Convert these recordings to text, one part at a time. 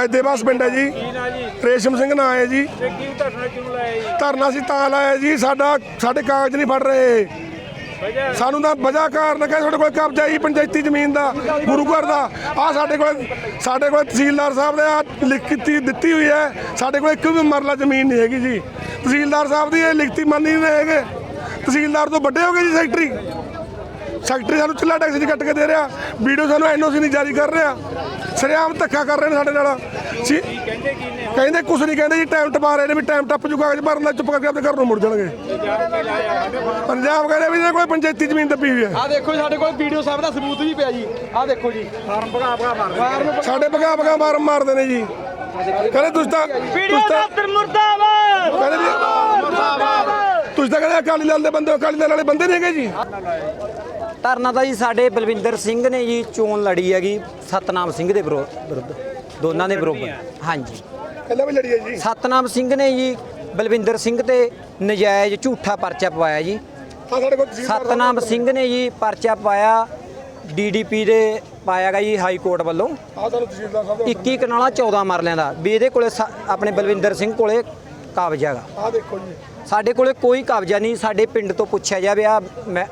ਮੈਦੇਵਾਸ ਪਿੰਡ ਹੈ ਜੀ। ਰੇਸ਼ਮ ਸਿੰਘ ਨਾਂ ਹੈ ਜੀ। ਤੇ ਕੀ ਧਰਨਾ ਕਿਉਂ ਲਾਇਆ ਜੀ? ਧਰਨਾ ਸੀ ਤਾਂ ਲਾਇਆ ਜੀ ਸਾਡਾ ਸਾਡੇ ਕਾਗਜ਼ ਨਹੀਂ ਫੜ ਰਹੇ। ਵਜ੍ਹਾ? ਸਾਨੂੰ ਤਾਂ ਵਜ੍ਹਾ ਕਾਰਨ ਕਿ ਸਾਡੇ ਕੋਲ ਕਬਜ਼ਾ ਹੀ ਪੰਚਾਇਤੀ ਜ਼ਮੀਨ ਦਾ ਗੁਰੂ ਘਰ ਦਾ। ਆ ਸਾਡੇ ਕੋਲ ਸਾਡੇ ਕੋਲ ਤਹਿਸੀਲਦਾਰ ਸਾਹਿਬ ਨੇ ਆ ਲਿਖਤੀ ਦਿੱਤੀ ਹੋਈ ਹੈ। ਸਾਡੇ ਕੋਲ ਇੱਕ ਵੀ ਮਰਲਾ ਜ਼ਮੀਨ ਨਹੀਂ ਹੈਗੀ ਜੀ। ਤਹਿਸੀਲਦਾਰ ਸਾਹਿਬ ਦੀ ਇਹ ਲਿਖਤੀ ਮੰਨੀ ਨਹੀਂ ਹੈਗੇ। ਤਹਿਸੀਲਦਾਰ ਤੋਂ ਵੱਡੇ ਹੋ ਗਏ ਜੀ ਸੈਕਟਰੀ। ਸੈਕਟਰੀ ਸਾਨੂੰ ਚੁੱਲਾ ਟੈਕਸ ਨਹੀਂ ਕੱਟ ਕੇ ਦੇ ਰਿਹਾ। ਵੀਡੀਓ ਸਾਨੂੰ ਐਨਓਸੀ ਨਹੀਂ ਜਾਰੀ ਕਰ ਰਿਹਾ। ਸਰਿਆਮ ਧੱਕਾ ਕਰ ਰਹੇ ਨੇ ਸਾਡੇ ਨਾਲ। ਸੀ ਕਹਿੰਦੇ ਕੀ ਨੇ ਕਹਿੰਦੇ ਕੁਛ ਨਹੀਂ ਕਹਿੰਦੇ ਜੀ ਟਾਈਮ ਟਪਾ ਰਹੇ ਨੇ ਵੀ ਟਾਈਮ ਟੱਪ ਜੂਗਾ ਕਾਗਜ਼ ਭਰਨ ਦਾ ਚੁੱਪ ਕਰਕੇ ਆਪਣੇ ਘਰ ਨੂੰ ਮੁੜ ਜਾਣਗੇ। ਪੰਜਾਬ ਕਹਿੰਦੇ ਵੀ ਇਹਦੇ ਕੋਲ ਪੰਚਾਇਤੀ ਜ਼ਮੀਨ ਦੱਬੀ ਹੋਈ ਹੈ। ਆ ਦੇਖੋ ਜੀ, ਸਾਡੇ ਕੋਲ ਵੀਡੀਓ ਸਾਹਿਬ ਦਾ ਸਬੂਤ ਵੀ ਪਿਆ ਜੀ। ਆ ਦੇਖੋ ਜੀ। ਫਾਰਮ ਭਗਾ ਭਗਾ ਮਾਰ ਫਾਰਮ ਸਾਡੇ ਬਗਾ ਬਗਾ ਮਾਰ ਮਾਰਦੇ ਨੇ ਜੀ। ਕਹਿੰਦੇ ਤੁਸੀਂ ਤਾਂ ਤੁਸੀਂ ਤਾਂ ਮੁਰਦਾਬਾਦ ਕਹਿੰਦੇ ਵੀ ਤੁਸੀਂ ਤਾਂ ਕਹਿੰਦੇ ਅਕਾਲੀ ਦਲ ਦੇ ਬੰਦੇ ਹੋ, ਅਕਾਲੀ ਦਲ ਵਾਲੇ ਬੰਦੇ ਨਹੀਂ ਹੈਗੇ ਜੀ। ਧਰਨਾ ਤਾਂ ਜੀ ਸਾਡੇ ਬਲਵਿੰਦਰ ਸਿੰਘ ਨੇ ਜੀ ਚੋਣ ਲੜੀ ਹੈਗੀ ਸਤਨਾਮ ਸਿੰਘ ਦੇ ਵਿਰੋ- ਵਿਰੁੱਧ ਦੋਨਾਂ ਦੇ ਬਰੋਬਰ ਹਾਂਜੀ। ਪਹਿਲਾਂ ਵੀ ਲੜੀ ਹੈ ਜੀ। ਸਤਨਾਮ ਸਿੰਘ ਨੇ ਜੀ ਬਲਵਿੰਦਰ ਸਿੰਘ ਤੇ ਨਜਾਇਜ਼ ਝੂਠਾ ਪਰਚਾ ਪਵਾਇਆ ਜੀ। ਆ ਸਾਡੇ ਕੋਲ ਤਹਿਸੀਲਦਾਰ ਸਾਹਿਬ ਸਤਨਾਮ ਸਿੰਘ ਨੇ ਜੀ ਪਰਚਾ ਪਾਇਆ ਡੀਡੀਪੀ ਦੇ ਪਾਇਆਗਾ ਜੀ ਹਾਈ ਕੋਰਟ ਵੱਲੋਂ। ਆ ਸਾਨੂੰ ਤਹਿਸੀਲਦਾਰ ਸਾਹਿਬ 21 ਕਨਾਲਾ 14 ਮਰਲਿਆਂ ਦਾ। ਵੀ ਇਹਦੇ ਕੋਲੇ ਸ- ਆਪਣੇ ਬਲਵਿੰਦਰ ਸਿੰਘ ਕੋਲੇ ਕਬਜ਼ਾ ਹੈਗਾ। ਆ ਦੇਖੋ ਜੀ। ਸਾਡੇ ਕੋਲੇ ਕੋਈ ਕਬਜ਼ਾ ਨਹੀਂ ਸਾਡੇ ਪਿੰਡ ਤੋਂ ਪੁੱਛਿਆ ਜਾਵੇ ਆ ਮੈਂ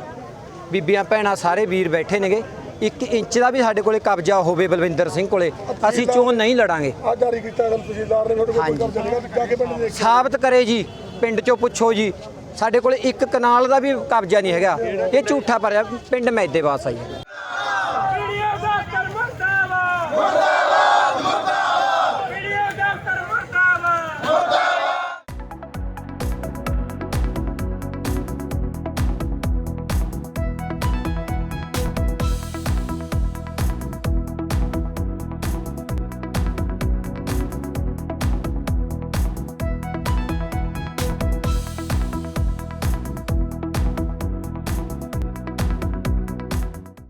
ਬੀਬੀਆਂ ਭੈਣਾਂ ਸਾਰੇ ਵੀਰ ਬੈਠੇ ਨੇਗੇ। 1 ਇੰਚ ਦਾ ਵੀ ਸਾਡੇ ਕੋਲੇ ਕਬਜ਼ਾ ਹੋਵੇ ਬਲਵਿੰਦਰ ਸਿੰਘ ਕੋਲੇ ਅਸੀਂ ਚੋਣ ਨਹੀਂ ਲੜਾਂਗੇ। ਆ ਜਾਰੀ ਕੀਤਾ ਤਹਿਸੀਲਦਾਰ ਨੇ ਤੁਹਾਡੇ ਕੋਲ ਹਾਂਜੀ। ਕਬਜ਼ਾ ਨਹੀਂਗਾ ਜਾ ਕੇ ਪਿੰਡ ਦੇਖ। ਸਾਬਤ ਕਰੇ ਜੀ ਪਿੰਡ ਚੋਂ ਪੁੱਛੋ ਜੀ। ਸਾਡੇ ਕੋਲੇ ਇੱਕ ਕਨਾਲ ਦਾ ਵੀ ਕਬਜ਼ਾ ਨਹੀਂ ਹੈਗਾ। ਇਹ ਝੂਠਾ ਪਰ ਪਿੰਡ ਮੈਦੇਵਾਸ ਆ ਜੀ